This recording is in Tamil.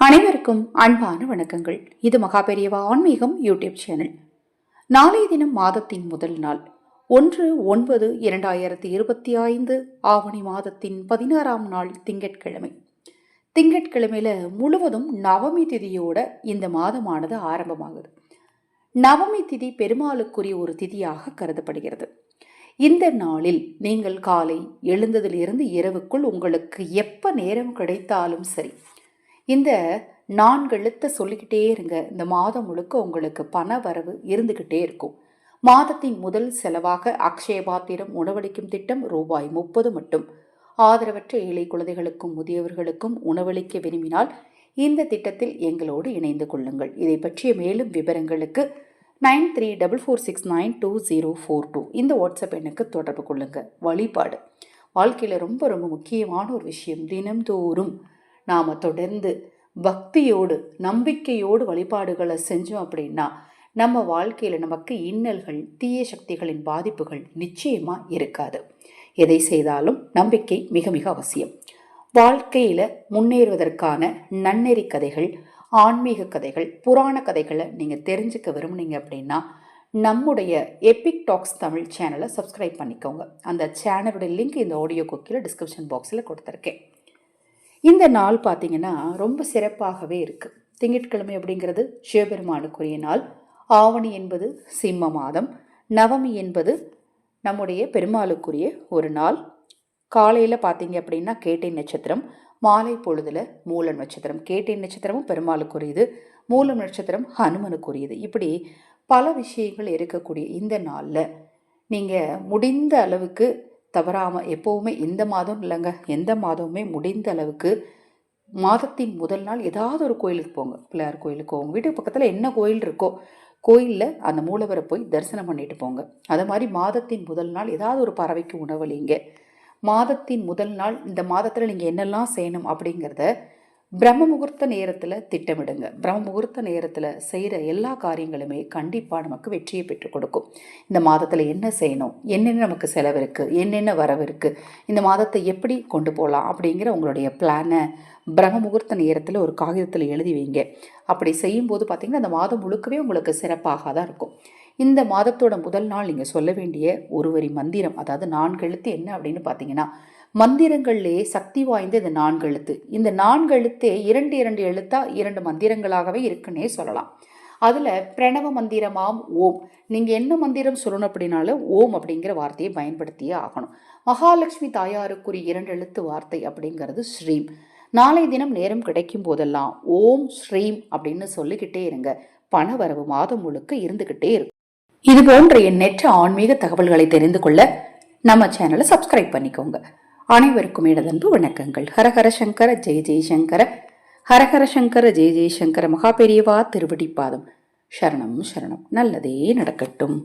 அனைவருக்கும் அன்பான வணக்கங்கள். இது மகாபெரியவா ஆன்மீகம் யூடியூப் சேனல். நாளைய தினம் மாதத்தின் முதல் நாள் ஒன்று ஒன்பது இரண்டாயிரத்தி இருபத்தி ஐந்து ஆவணி மாதத்தின் பதினாறாம் நாள் திங்கட்கிழமை. திங்கட்கிழமையில முழுவதும் நவமி திதியோட இந்த மாதமானது ஆரம்பமாகுது. நவமி திதி பெருமாளுக்குரிய ஒரு திதியாக கருதப்படுகிறது. இந்த நாளில் நீங்கள் காலை எழுந்ததிலிருந்து இரவுக்குள் உங்களுக்கு எப்ப நேரம் கிடைத்தாலும் சரி இந்த நான்கு எழுத்தை சொல்லிக்கிட்டே இருங்க. இந்த மாதம் முழுக்க உங்களுக்கு பண வரவு இருந்துக்கிட்டே இருக்கும். மாதத்தின் முதல் செலவாக அக்ஷய பாத்திரம் உணவளிக்கும் திட்டம் ரூபாய் முப்பது மட்டும். ஆதரவற்ற ஏழை குழந்தைகளுக்கும் முதியவர்களுக்கும் உணவளிக்க விரும்பினால் இந்த திட்டத்தில் எங்களோடு இணைந்து கொள்ளுங்கள். இதை பற்றிய மேலும் விவரங்களுக்கு nine three double four six nine two zero four two. இந்த வாட்ஸ்அப் எண்ணுக்கு தொடர்பு கொள்ளுங்கள் வழிபாடு. வாழ்க்கையில் ரொம்ப ரொம்ப முக்கியமான ஒரு விஷயம். தினம்தோறும் நாம் தொடர்ந்து பக்தியோடு நம்பிக்கையோடு வழிபாடுகளை செஞ்சோம் அப்படின்னா நம்ம வாழ்க்கையில் நமக்கு இன்னல்கள் தீய சக்திகளின் பாதிப்புகள் நிச்சயமாக இருக்காது. எதை செய்தாலும் நம்பிக்கை மிக மிக அவசியம். வாழ்க்கையில் முன்னேறுவதற்கான நன்னெறி கதைகள் ஆன்மீக கதைகள் புராண கதைகளை நீங்கள் தெரிஞ்சுக்க விரும்புனீங்க அப்படின்னா நம்முடைய எபிக் டாக்ஸ் தமிழ் சேனலை சப்ஸ்கிரைப் பண்ணிக்கோங்க. அந்த சேனலுடைய லிங்க் இந்த ஆடியோ குக்கில் டிஸ்கிரிப்ஷன் பாக்ஸில் கொடுத்துருக்கேன். இந்த நாள் பார்த்தீங்கன்னா ரொம்ப சிறப்பாகவே இருக்குது திங்கட்கிழமை அப்படிங்கிறது சிவபெருமானுக்குரிய நாள் ஆவணி என்பது சிம்ம மாதம். நவமி என்பது நம்முடைய பெருமாளுக்குரிய ஒரு நாள். காலையில் பார்த்தீங்க அப்படின்னா கேட்டை நட்சத்திரம் மாலை பொழுதில் மூல நட்சத்திரம். கேட்டை நட்சத்திரமும் பெருமாளுக்குரியது மூலம் நட்சத்திரம் ஹனுமனுக்குரியது. இப்படி பல விஷயங்கள் இருக்கக்கூடிய இந்த நாளில் நீங்கள் முடிந்த அளவுக்கு தவறாமல் எப்போவுமே இந்த மாதம் இல்லைங்க. எந்த மாதமுமே முடிந்த அளவுக்கு மாதத்தின் முதல் நாள் ஏதாவது ஒரு கோயிலுக்கு போங்க. பிள்ளையார் கோயிலுக்கோ உங்கள் வீட்டு பக்கத்தில் என்ன கோயில் இருக்கோ கோயிலில் அந்த மூலவரை போய் தரிசனம் பண்ணிட்டு போங்க. அது மாதிரி மாதத்தின் முதல் நாள் ஏதாவது ஒரு பறவைக்கு உணவளிங்க மாதத்தின் முதல் நாள் இந்த மாதத்தில் நீங்கள் என்னெல்லாம் செய்யணும் அப்படிங்கிறத பிரம்ம முகூர்த்த நேரத்தில் திட்டமிடுங்க. பிரம்ம முகூர்த்த நேரத்தில் செய்கிற எல்லா காரியங்களுமே கண்டிப்பாக நமக்கு வெற்றியை பெற்றுக் கொடுக்கும். இந்த மாதத்தில் என்ன செய்யணும்? என்னென்ன நமக்கு செலவு இருக்குது என்னென்ன வரவு இருக்குது இந்த மாதத்தை எப்படி கொண்டு போகலாம் அப்படிங்கிற உங்களுடைய பிளானை பிரம்ம முகூர்த்த நேரத்தில் ஒரு காகிதத்தில் எழுதி வைங்க. அப்படி செய்யும்போது பார்த்திங்கன்னா அந்த மாதம் முழுக்கவே உங்களுக்கு சிறப்பாக தான் இருக்கும். இந்த மாதத்தோட முதல் நாள் நீங்கள் சொல்ல வேண்டிய ஒரு வரி மந்திரம் அதாவது நான்கு எழுத்து என்ன அப்படின்னு பார்த்தீங்கன்னா மந்திரங்கள்லேயே சக்தி வாய்ந்த இந்த நான்கு எழுத்து இந்த நான்கு எழுத்தே இரண்டு இரண்டு எழுத்தா இரண்டு மந்திரங்களாகவே இருக்குன்னே சொல்லலாம். அதில் பிரணவ மந்திரமாம் ஓம். நீங்கள் என்ன மந்திரம் சொல்லணும் அப்படின்னாலும் ஓம் அப்படிங்கிற வார்த்தையை பயன்படுத்தியே ஆகணும். மகாலட்சுமி தாயாருக்குரிய இரண்டு எழுத்து வார்த்தை அப்படிங்கிறது ஸ்ரீம். நாளை தினம் நேரம் கிடைக்கும் போதெல்லாம் ஓம் ஸ்ரீம் அப்படின்னு சொல்லிக்கிட்டே இருங்க. பண வரவு மாதம் முழுக்க இருந்துக்கிட்டே இருக்கும். இது போன்ற எண்ணற்ற ஆன்மீக தகவல்களை தெரிந்து கொள்ள நம்ம சேனலை சப்ஸ்கிரைப் பண்ணிக்கோங்க. அனைவருக்கும் இடதன்பு வணக்கங்கள். ஹரஹர சங்கர ஜெய ஜெயசங்கர ஹரஹர சங்கர ஜெய ஜெயசங்கர மகாபெரியவா திருவடிப்பாதம் சரணம் சரணம். நல்லதே நடக்கட்டும்.